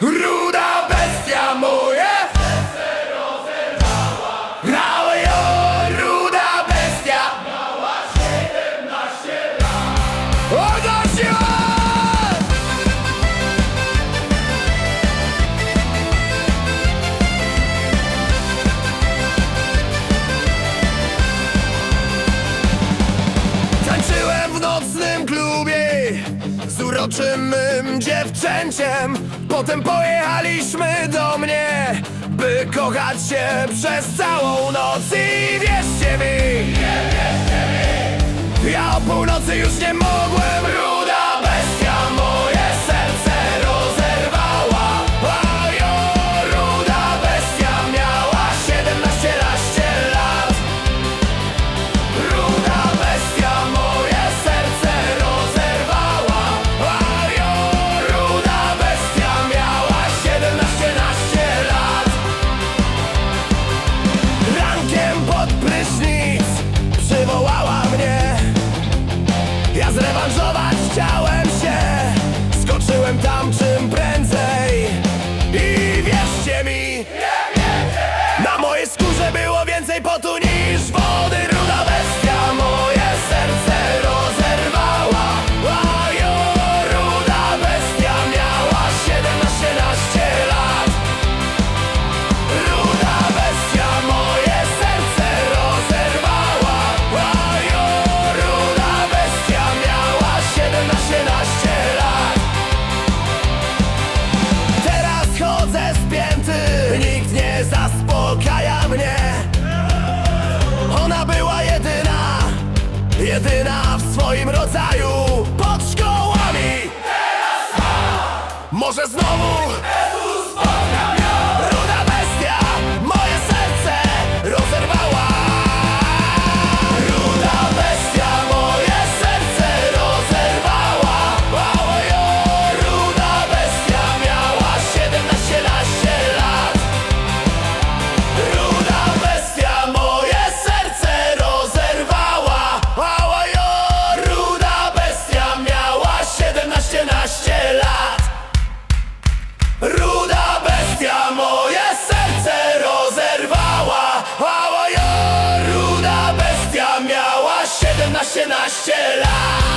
Ruda bestia moje. Serce rozerwała. Rajo, ruda bestia. Miała uroczym dziewczęciem. Potem pojechaliśmy do mnie By kochać się przez całą noc. I wierzcie mi Ja o północy już nie mogłem swoim rodzaju pod szkołami. Teraz Może znowu 18 lat.